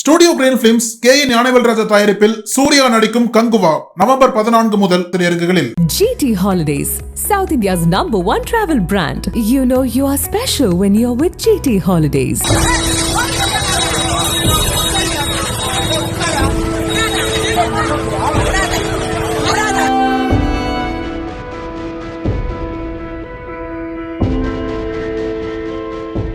Studio green films K N Gnanavelraja தயாரிப்பில் சூர்யா நடிக்கும் கங்குவா நவம்பர் பதினான்கு முதல் திரையரங்குகளில் GT Holidays, South India's number one travel brand. You know you are special when you're with GT Holidays.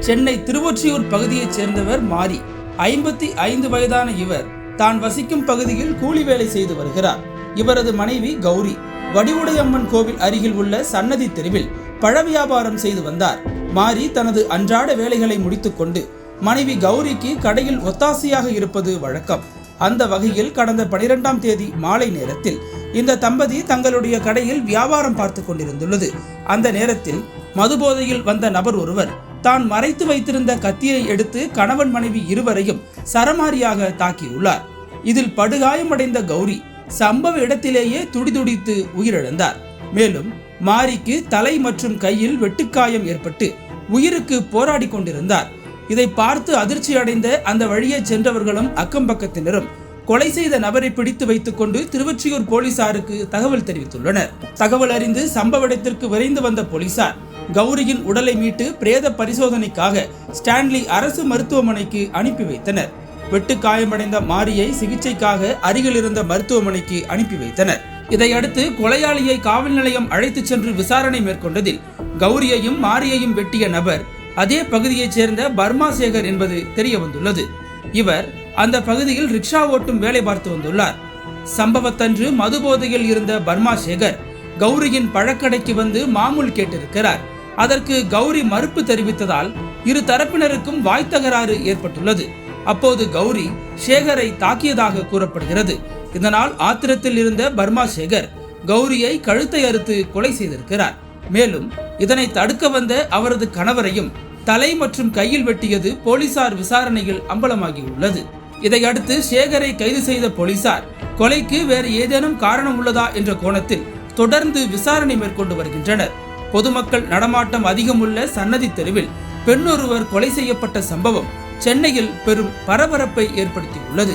Chennai Thiruvottiyur பகுதியைச் சேர்ந்தவர் மாரி ஐம்பத்தி ஐந்து வயதான இவர் தான் வசிக்கும் பகுதியில் கூலி வேலை செய்து வருகிறார். இவரது மனைவி கௌரி வடிவுடையம்மன் கோவில் அருகில் உள்ள சன்னதி தெருவில் பழ வியாபாரம் செய்து வந்தார். மாரி தனது அன்றாட வேலைகளை முடித்துக்கொண்டு மனைவி கௌரிக்கு கடையில் ஒத்தாசையாக இருப்பது வழக்கம். அந்த வகையில் கடந்த பனிரெண்டாம் தேதி மாலை நேரத்தில் இந்த தம்பதி தங்களுடைய கடையில் வியாபாரம் பார்த்து கொண்டிருந்துள்ளது. அந்த நேரத்தில் மதுபோதையில் வந்த நபர் ஒருவர் தான் மறைத்து வைத்திருந்த கத்தியை எடுத்து கணவன் மனைவி இருவரையும் சரமாரியாக தாக்கியுள்ளார். இதில் படுகாயமடைந்த கௌரி சம்பவ இடத்திலேயே துடிதுடித்து உயிரிழந்தார். மேலும் மாரிக்கு தலை மற்றும் கையில் வெட்டுக்காயம் ஏற்பட்டு உயிருக்கு போராடி கொண்டிருந்தார். இதை பார்த்து அதிர்ச்சி அடைந்த அந்த வழியே சென்றவர்களும் அக்கம் பக்கத்தினரும் கொலை செய்த நபரை பிடித்து வைத்துக்கொண்டு திருவொற்றியூர் போலீசாருக்கு தகவல் தெரிவித்துள்ளனர். தகவல் அறிந்து சம்பவ இடத்திற்கு விரைந்து வந்த போலீசார் கௌரியின் உடலை மீட்டு பிரேத பரிசோதனைக்காக ஸ்டான்லி அரசு மருத்துவமனைக்கு அனுப்பி வைத்தனர். வெட்டு காயமடைந்த மாரியை சிகிச்சைக்காக அருகில் இருந்த மருத்துவமனைக்கு அனுப்பி வைத்தனர். இதையடுத்து கொலையாளியை காவல் நிலையம் அழைத்துச் சென்று விசாரணை மேற்கொண்டதில் கௌரியையும் மாரியையும் வெட்டிய நபர் அதே பகுதியைச் சேர்ந்த பர்மா சேகர் என்பது தெரிய வந்துள்ளது இவர் அந்த பகுதியில் ரிக்ஷா ஓட்டும் வேலை பார்த்து வந்துள்ளார். சம்பவத்தன்று மதுபோதையில் இருந்த பர்மா சேகர் கௌரியின் பழக்கடைக்கு வந்து மாமூல் கேட்டிருக்கிறார். அதற்கு கௌரி மறுப்பு தெரிவித்ததால் இரு தரப்பினருக்கும் வாய் தகராறு ஏற்பட்டுள்ளது. அப்போது கௌரி சேகரை தாக்கியதாக கூறப்படுகிறது. இதனால் ஆத்திரத்தில் இருந்த பர்மா சேகர் கௌரியை கழுத்தை அறுத்து கொலை செய்திருக்கிறார். மேலும் இதனை தடுக்க வந்த அவரது கணவரையும் தலை மற்றும் கையில் வெட்டியது போலீசார் விசாரணையில் அம்பலமாகியுள்ளது. இதையடுத்து சேகரை கைது செய்த போலீசார் கொலைக்கு வேறு ஏதேனும் காரணம் உள்ளதா என்ற கோணத்தில் தொடர்ந்து விசாரணை மேற்கொண்டு வருகின்றனர். பொதுமக்கள் நடமாட்டம் அதிகமுள்ள சன்னதி தெருவில் பெண்ணொருவர் கொலை செய்யப்பட்ட சம்பவம் சென்னையில் பெரும் பரபரப்பை ஏற்படுத்தியுள்ளது.